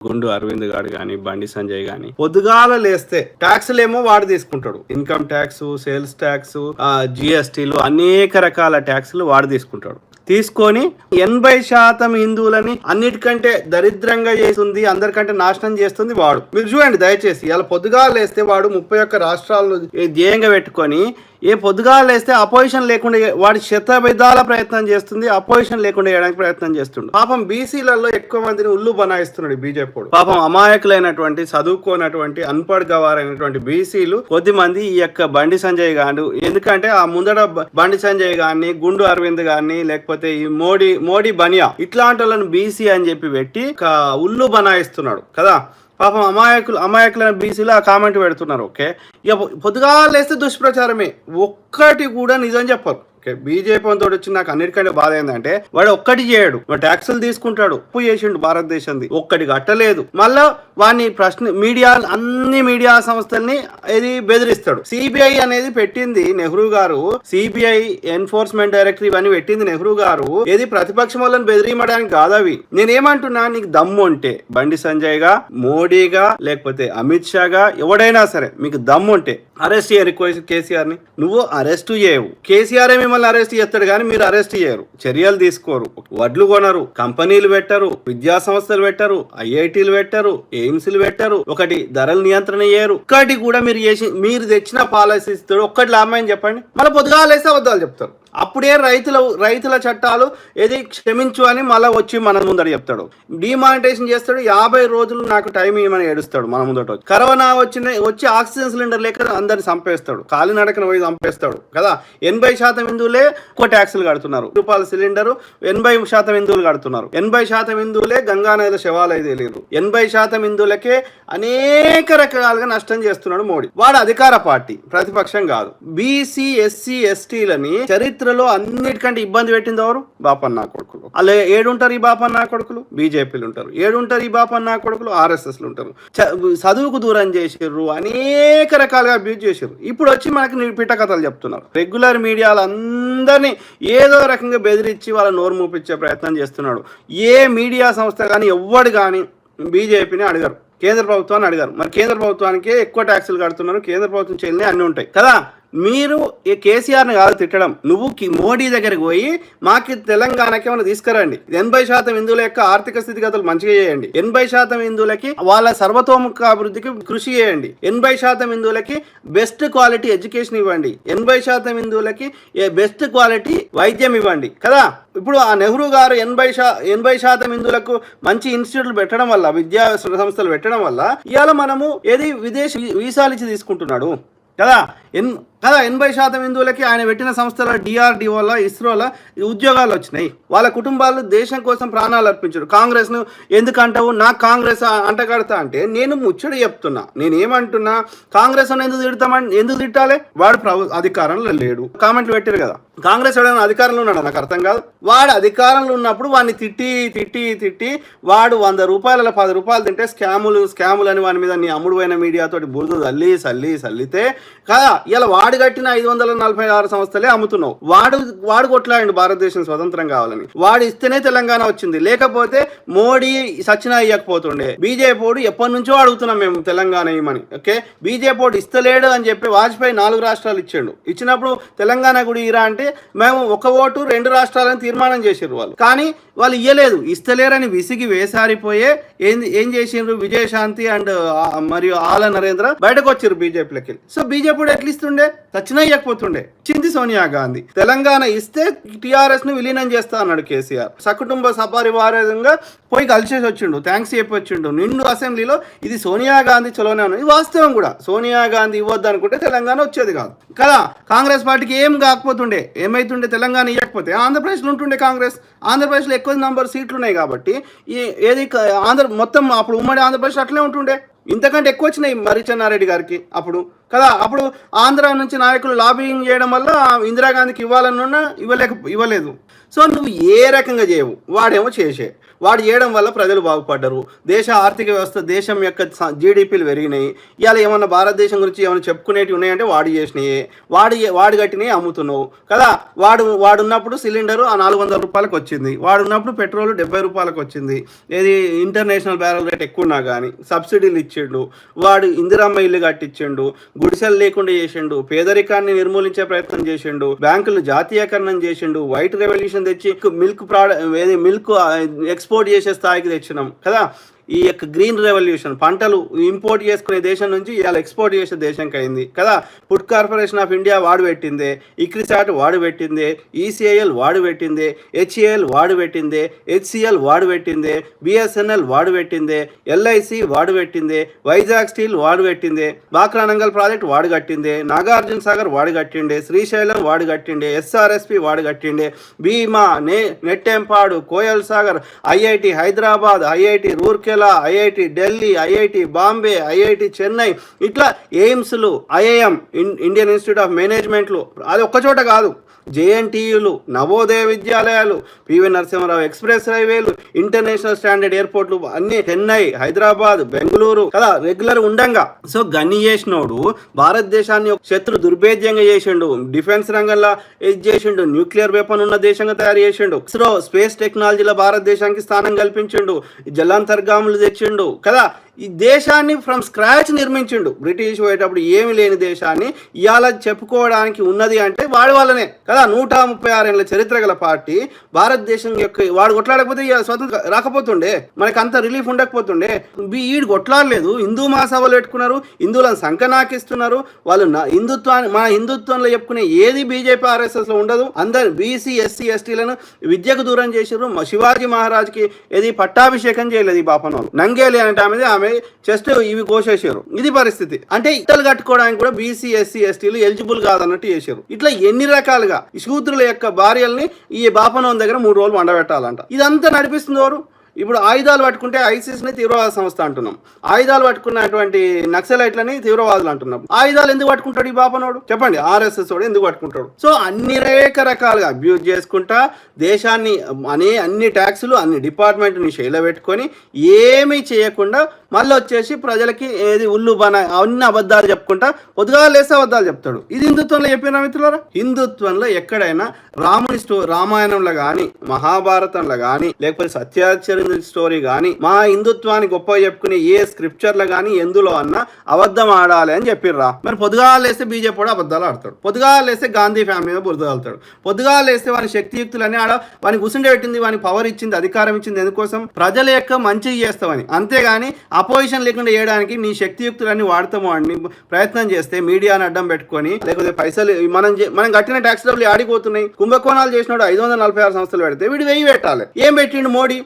గుండు అరవింద్ గారు కానీ బండి సంజయ్ గాని పొద్దుగాల లేస్తే ట్యాక్స్లు ఏమో వాడు తీసుకుంటాడు. ఇన్కమ్ ట్యాక్స్ సేల్స్ ట్యాక్స్ జిఎస్టీలు అనేక రకాల ట్యాక్స్లు వాడు తీసుకుంటాడు. తీసుకొని ఎనభై శాతం హిందువులని అన్నిటికంటే దరిద్రంగా చేస్తుంది అందరికంటే నాశనం చేస్తుంది వాడు. మీరు చూడండి దయచేసి ఇలా పొద్దుగాల లేస్తే వాడు ముప్పై ఒక్క రాష్ట్రాలను ధ్యేయంగా పెట్టుకొని ఏ పొద్దుగాల లేస్తే అపోజిషన్ లేకుండా వాడి శత విధాల ప్రయత్నం చేస్తుంది అపోజిషన్ లేకుండా వేయడానికి ప్రయత్నం చేస్తుండు. పాపం బీసీలలో ఎక్కువ మందిని ఉల్లు బనాయిస్తున్నాడు బీజేపీ పాపం అమాయకులైనటువంటి చదువుకోనటువంటి అన్పడ్ గవారైనటువంటి బీసీలు కొద్ది మంది ఈ యొక్క బండి సంజయ్ గాడు. ఎందుకంటే ఆ ముందర బండి సంజయ్ గాని గుండు అరవింద్ గాని లేకపోతే ఈ మోడీ మోడీ బనియా ఇట్లాంటి వాళ్ళని బీసీ అని చెప్పి పెట్టి ఉల్లు బనాయిస్తున్నాడు. కదా? పాపం అమాయకులు అమాయకులైన బీసీలు ఆ కామెంట్ పెడుతున్నారు ఓకే ఇక పొద్దుగా లేస్తే దుష్ప్రచారమే. ఒక్కటి కూడా నిజం చెప్పరు. ఓకే. బీజేపీ తోటి వచ్చి నాకు అన్నిటికంటే బాధ ఏంటంటే వాడు ఒక్కటి చేయడు. వాడు ట్యాక్సులు తీసుకుంటాడు. ఉప్పు చేసిండు భారతదేశంది. ఒక్కటి కట్టలేదు. మళ్ళా వాడిని ప్రశ్న మీడియా అన్ని మీడియా సంస్థల్ని ఇది బెదిరిస్తాడు. సిబిఐ అనేది పెట్టింది నెహ్రూ గారు. సిబిఐ ఎన్ఫోర్స్మెంట్ డైరెక్టర్ ఇవన్నీ పెట్టింది నెహ్రూ గారు. ఏది ప్రతిపక్షం వాళ్ళని బెదిరియమడానికి కాదు అవి. నేనేమంటున్నా నీకు దమ్ము ఉంటే బండి సంజయ్గా మోడీగా లేకపోతే అమిత్ షాగా ఎవడైనా సరే మీకు దమ్ము ఉంటే అరెస్ట్ చేయరు కేసీఆర్ని నువ్వు అరెస్ట్ చేయవు. కేసీఆర్ మిమ్మల్ని అరెస్ట్ చేస్తాడు కానీ మీరు అరెస్ట్ చేయరు. చర్యలు తీసుకోరు. వడ్లు కొనరు. కంపెనీలు పెట్టరు. విద్యా సంస్థలు పెట్టరు. ఐఐటీలు పెట్టరు. ఎయిమ్స్లు పెట్టరు. ఒకటి ధరలు నియంత్రణ చేయరు. ఒక్కటి కూడా మీరు చేసి మీరు తెచ్చిన పాలసీస్ ఒక్కటి లాభమని చెప్పండి? మళ్ళీ పొద్దుగాలేస్తే అబద్ధాలు చెప్తారు. అప్పుడే రైతుల రైతుల చట్టాలు ఏది క్షమించు అని మళ్ళీ వచ్చి మన ముందర చెప్తాడు. డిమానిటైజేషన్ చేస్తాడు యాభై రోజులు నాకు టైం ఇవ్వమని ఏడుస్తాడు మన ముందట కరోనా వచ్చిన వచ్చి ఆక్సిజన్ సిలిండర్ లేక అందరిని చంపేస్తాడు. కాలినడకన పోయి చంపేస్తాడు కదా? ఎనభై శాతం హిందువులే ఎక్కువ ట్యాక్సులు కడుతున్నారు. రూపాయల సిలిండర్ ఎనభై శాతం హిందువులు కడుతున్నారు. ఎనభై శాతం హిందువులే గంగానదిలో శవాలు అయితే లేరు. ఎనభై శాతం హిందువులకే అనేక రకాలుగా నష్టం చేస్తున్నాడు మోడీ. వాడు అధికార పార్టీ ప్రతిపక్షం కాదు. బీసీ ఎస్సీ ఎస్టీలని చరిత్రలో అన్నిటికంటే ఇబ్బంది పెట్టింది ఎవరు? బాపన్న కొడుకులు. అలా ఏడుంటారు ఈ బాపన్న కొడుకులు? బీజేపీలు ఉంటారు. ఏడుంటారు ఈ బాపన్న కొడుకులు? ఆర్ఎస్ఎస్లు ఉంటారు. చదువుకు దూరం చేసిర్రు అనేక రకాలుగా అబ్యూజ్ చేసిర్రు. ఇప్పుడు వచ్చి మనకి పిట్ట కథలు చెప్తున్నారు. రెగ్యులర్ మీడియాలో అందరినీ ఏదో రకంగా బెదిరించి వాళ్ళ నోరు మూపించే ప్రయత్నం చేస్తున్నాడు. ఏ మీడియా సంస్థ కానీ ఎవ్వడు కానీ బీజేపీని అడిగారు. కేంద్ర ప్రభుత్వాన్ని అడిగారు. మరి కేంద్ర ప్రభుత్వానికే ఎక్కువ ట్యాక్సులు కడుతున్నారు. కేంద్ర ప్రభుత్వం చెల్లి అన్నీ ఉంటాయి. కదా? మీరు ఈ కేసీఆర్ని కాదు తిట్టడం. నువ్వు మోడీ దగ్గరికి పోయి మాకు తెలంగాణకి ఏమైనా తీసుకురండి. ఎనభై శాతం హిందువుల యొక్క ఆర్థిక స్థితిగతులు మంచిగా చేయండి. ఎనభై శాతం హిందువులకి వాళ్ళ సర్వతోముఖ అభివృద్ధికి కృషి చేయండి. ఎనభై శాతం హిందువులకి బెస్ట్ క్వాలిటీ ఎడ్యుకేషన్ ఇవ్వండి. ఎనభై శాతం హిందువులకి బెస్ట్ క్వాలిటీ వైద్యం ఇవ్వండి. కదా? ఇప్పుడు ఆ నెహ్రూ గారు ఎనభై శా ఎనభై శాతం హిందువులకు మంచి ఇన్స్టిట్యూట్లు పెట్టడం వల్ల విద్యా సంస్థలు పెట్టడం వల్ల ఇవాళ మనము ఏది విదేశీ వీసాలు ఇచ్చి తీసుకుంటున్నాడు. కదా? ఎన్ కదా ఎనభై శాతం హిందువులకి ఆయన పెట్టిన సంస్థల డిఆర్డిఓల ఇస్రోల ఉద్యోగాలు వచ్చినాయి. వాళ్ళ కుటుంబాలు దేశం కోసం ప్రాణాలు అర్పించారు. కాంగ్రెస్ను ఎందుకంటావు? నా కాంగ్రెస్ అంటగడతా అంటే నేను ముచ్చడి చెప్తున్నా. నేను ఏమంటున్నా? కాంగ్రెస్ అని ఎందుకు తిడతామని ఎందుకు తిట్టాలి? వాడు ప్రభు అధికారంలో లేడు. కామెంట్లు పెట్టారు కదా. కాంగ్రెస్ ఎవడైనా అధికారంలో ఉన్నాడు? నాకు అర్థం కాదు. వాడు అధికారంలో ఉన్నప్పుడు వాడిని తిట్టి తిట్టి తిట్టి వాడు వంద రూపాయల పది రూపాయలు తింటే స్కాములు స్కాములు అని వాని మీద నీ అమ్ముడు పోయిన మీడియాతోటి బురద తల్లి చల్లి సల్లితే కదా ఇలా వాడు కట్టిన ఐదు వందల నలభై ఆరు సంస్థలే అమ్ముతున్నావు. వాడు వాడు కొట్లాడండి భారతదేశం స్వతంత్రం కావాలని. వాడు ఇస్తేనే తెలంగాణ వచ్చింది. లేకపోతే మోడీ సచిన అయ్యకపోతుండే బీజేపీ ఎప్పటి నుంచో అడుగుతున్నాం మేము తెలంగాణ ఇవ్వమని ఓకే? బీజేపీ ఇస్తలేడు అని చెప్పి వాజ్పేయి నాలుగు రాష్ట్రాలు ఇచ్చాడు. ఇచ్చినప్పుడు తెలంగాణ కూడా ఇరా అంటే మేము ఒక ఓటు రెండు రాష్ట్రాలను తీర్మానం చేసారు వాళ్ళు. కానీ వాళ్ళు ఇయ్యలేదు. ఇస్తలేరని విసిగి వేసారిపోయే ఏం ఏం చేసిండ్రు? విజయశాంతి అండ్ మరియు ఆల నరేంద్ర బయటకు వచ్చారు బీజేపీలోకి. సో బీజేపీ ఎట్లా ఇస్తుండే? చచ్చినా ఇవ్వకపోతుండే చింది సోనియా గాంధీ. తెలంగాణ ఇస్తే టిఆర్ఎస్ను విలీనం చేస్తా అన్నాడు కేసీఆర్. సకుటుంబ సపరివారంగా పోయి కలిసేసి వచ్చిండు. థ్యాంక్స్ చెప్పి వచ్చిండు. నిండు అసెంబ్లీలో ఇది సోనియా గాంధీ చలోనే ఉన్నది. ఇది వాస్తవం కూడా. సోనియా గాంధీ ఇవ్వద్దు అనుకుంటే తెలంగాణ వచ్చేది కాదు. కదా? కాంగ్రెస్ పార్టీకి ఏం కాకపోతుండే? ఏమైతుండే తెలంగాణ లేకపోతే ఆంధ్రప్రదేశ్లో ఉంటుండే కాంగ్రెస్. ఆంధ్రప్రదేశ్లో ఎక్కువ నంబర్ సీట్లు ఉన్నాయి కాబట్టి ఈ ఏది ఆంధ్ర మొత్తం అప్పుడు ఉమ్మడి ఆంధ్రప్రదేశ్ అట్లే ఉంటుండే. ఇంతకంటే ఎక్కువ వచ్చినాయి మరి చెన్నారెడ్డి గారికి అప్పుడు. కదా అప్పుడు ఆంధ్ర నుంచి నాయకులు లాబింగ్ చేయడం వల్ల ఇందిరాగాంధీకి ఇవ్వాలనున్నా ఇవ్వలేక ఇవ్వలేదు. సో నువ్వు ఏ రకంగా చేయవు వాడేమో చేసే. వాడు చేయడం వల్ల ప్రజలు బాగుపడ్డరు. దేశ ఆర్థిక వ్యవస్థ దేశం యొక్క జీడిపిలు పెరిగినాయి. ఇవాళ ఏమన్నా భారతదేశం గురించి ఏమైనా చెప్పుకునేటివి ఉన్నాయంటే వాడు చేసినాయి. వాడు వాడు కట్టినవి అమ్ముతున్నావు. కదా వాడు వాడున్నప్పుడు సిలిండరు సిలిండర్ ఆ నాలుగు వందల రూపాయలకు వచ్చింది. వాడు ఉన్నప్పుడు పెట్రోల్ డెబ్బై రూపాయలకు వచ్చింది. ఏది ఇంటర్నేషనల్ బ్యారల్ రేట్ ఎక్కువ ఉన్నా కానీ సబ్సిడీలు ఇచ్చిండు. వాడు ఇందిరమ్మ ఇల్లు కట్టించిండు గుడిసెలు లేకుండా చేసిండు. పేదరికాన్ని నిర్మూలించే ప్రయత్నం చేసిండు. బ్యాంకులు జాతీయకరణం చేసిండు. వైట్ రెవల్యూషన్ తెచ్చి మిల్క్ ప్రాడక్ట్ ఏది మిల్క్ ఎక్స్పోర్ట్ చేసే స్థాయికి తెచ్చినాం. కదా? ఈ యొక్క గ్రీన్ రెవల్యూషన్ పంటలు ఇంపోర్ట్ చేసుకునే దేశం నుంచి ఇవాళ ఎక్స్పోర్ట్ చేసే దేశంకి అయింది. కదా? ఫుడ్ కార్పొరేషన్ ఆఫ్ ఇండియా వాడు పెట్టిందే ఇక్రిసాట్ వాడు పెట్టిందే ఈసీఐఎల్ వాడు పెట్టిందే హెచ్ఏఎల్ వాడు పెట్టిందే హెచ్సిఎల్ వాడు పెట్టిందే బిఎస్ఎన్ఎల్ వాడు పెట్టిందే ఎల్ఐసి వాడు పెట్టిందే వైజాగ్ స్టీల్ వాడు పెట్టిందే బాక్రానంగల్ ప్రాజెక్ట్ వాడు కట్టిందే నాగార్జున సాగర్ వాడు కట్టిండే శ్రీశైలం వాడు కట్టిండే ఎస్ఆర్ఎస్పి వాడు కట్టిండే భీమా నే Nettempadu Koyal Sagar IIT Hyderabad IIT Roorkee IIT Delhi IIT Bombay IIT Chennai ఇట్లా ఎయిమ్స్లు ఐఐఎం ఇండియన్ ఇన్స్టిట్యూట్ ఆఫ్ మేనేజ్మెంట్లు అది ఒక్క చోట కాదు. జేఎన్టీయులు నవోదయ విద్యాలయాలు పివి నరసింహారావు ఎక్స్ప్రెస్ హైవేలు ఇంటర్నేషనల్ స్టాండర్డ్ ఎయిర్పోర్ట్లు అన్ని చెన్నై హైదరాబాద్ బెంగళూరు కదా రెగ్యులర్ ఉండంగా. సో గని చేసినోడు భారతదేశాన్ని ఒక శత్రు దుర్భేద్యంగా చేసిండు డిఫెన్స్ రంగంలో ఇది చేసిండు న్యూక్లియర్ వెపన్ ఉన్న దేశంగా తయారు చేసిండు. ఇస్రో స్పేస్ టెక్నాలజీలో భారతదేశానికి స్థానం కల్పించిండు జలాంతర్గాములు తెచ్చిండు కదా. ఈ దేశాన్ని ఫ్రమ్ స్క్రాచ్ నిర్మించిండు. బ్రిటిష్ పోయేటప్పుడు ఏమి లేని దేశాన్ని ఇవాళ చెప్పుకోవడానికి ఉన్నది అంటే వాడి వల్లనే కదా. నూట ముప్పై ఆరు ఏళ్ళ చరిత్ర గల పార్టీ భారతదేశం యొక్క వాడు కొట్లాడకపోతే స్వతంత్ర రాకపోతుండే. మనకి అంత రిలీఫ్ ఉండకపోతుండే. బీ- ఈడు కొట్లాడలేదు. హిందూ మహాసభలు పెట్టుకున్నారు. హిందువులను సంకనాకిస్తున్నారు. వాళ్ళు హిందుత్వాన్ని మన హిందుత్వంలో చెప్పుకునే ఏది బీజేపీ ఆర్ఎస్ఎస్లో ఉండదు. అందరు బీసీ ఎస్సీ ఎస్టీలను విద్యకు దూరం చేసారు శివాజీ మహారాజ్కి ఏది పట్టాభిషేకం చేయలేదు ఈ పాపను నంగేలి అంటే ఆమెది ఆమె జస్ట్ ఇవి కోసేసారు. ఇది పరిస్థితి. అంటే ఇట్టలు కట్టుకోవడానికి కూడా బీసీ ఎస్సీ ఎస్టీలు ఎలిజిబుల్ కాదన్నట్టు చేశారు. ఇట్లా ఎన్ని రకాలుగా శూద్రుల యొక్క భార్యల్ని ఈ బాపనోన్ దగ్గర మూడు రోజులు వండబెట్టాలంట. ఇదంతా నడిపిస్తుంది ఎవరు? ఇప్పుడు ఆయుధాలు పట్టుకుంటే ఐసీస్ని తీవ్రవాద సంస్థ అంటున్నాం. ఆయుధాలు పట్టుకున్నటువంటి నక్సలైట్లని తీవ్రవాదులు అంటున్నాం. ఆయుధాలు ఎందుకు పట్టుకుంటాడు ఈ బాపనోడు? చెప్పండి ఆర్ఎస్ఎస్ వాడు ఎందుకు పట్టుకుంటాడు? సో అన్ని రేక రకాలుగా అబ్యూజ్ చేసుకుంటా దేశాన్ని అనే అన్ని ట్యాక్సులు అన్ని డిపార్ట్మెంట్ని శైల పెట్టుకొని ఏమీ చేయకుండా మళ్ళీ వచ్చేసి ప్రజలకి ఏది ఉల్లు బన అన్ని అబద్ధాలు చెప్పుకుంటా పొద్దుగా లేస్తే అబద్ధాలు చెప్తాడు. ఇది హిందుత్వంలో చెప్పిన మిత్రులారా? హిందుత్వంలో ఎక్కడైనా రాముని స్టో రామాయణంలో కానీ మహాభారతంలో కానీ లేకపోతే సత్యాచరణ స్టోరీ కానీ మా హిందుత్వాన్ని గొప్ప చెప్పుకునే ఏ స్క్రిప్చర్లు కానీ ఎందులో అన్నా అబద్ధం ఆడాలి అని చెప్పిర్రా. మరి పొద్దుగా లేస్తే బీజేపీ కూడా అబద్ధాలు ఆడతాడు. పొద్దుగా లేస్తే గాంధీ ఫ్యామిలీ మీద బురద వెళ్తాడు పొద్దుగా లేస్తే వాని శక్తియుక్తులన్నీ ఆడ వాని గుసుండే పెట్టింది వాని పవర్ ఇచ్చింది అధికారం ఇచ్చింది ఎందుకోసం? ప్రజల యొక్క మంచి చేస్తామని. అంతేగాని అపోజిషన్ లేకుండా చేయడానికి నీ శక్తియుక్తులన్నీ వాడతాము అని ప్రయత్నం చేస్తే మీడియాని అడ్డం పెట్టుకొని లేకపోతే పైసలు మనం మనం కట్టిన ట్యాక్స్ డబ్బులు ఆడిపోతున్నాయి కుంభకోణాలు చేసినాడు ఐదు వందల నలభై ఆరు సంస్థలు పెడితే వీడు వెయ్యి పెట్టాలి. ఏం పెట్టిండు మోడీ?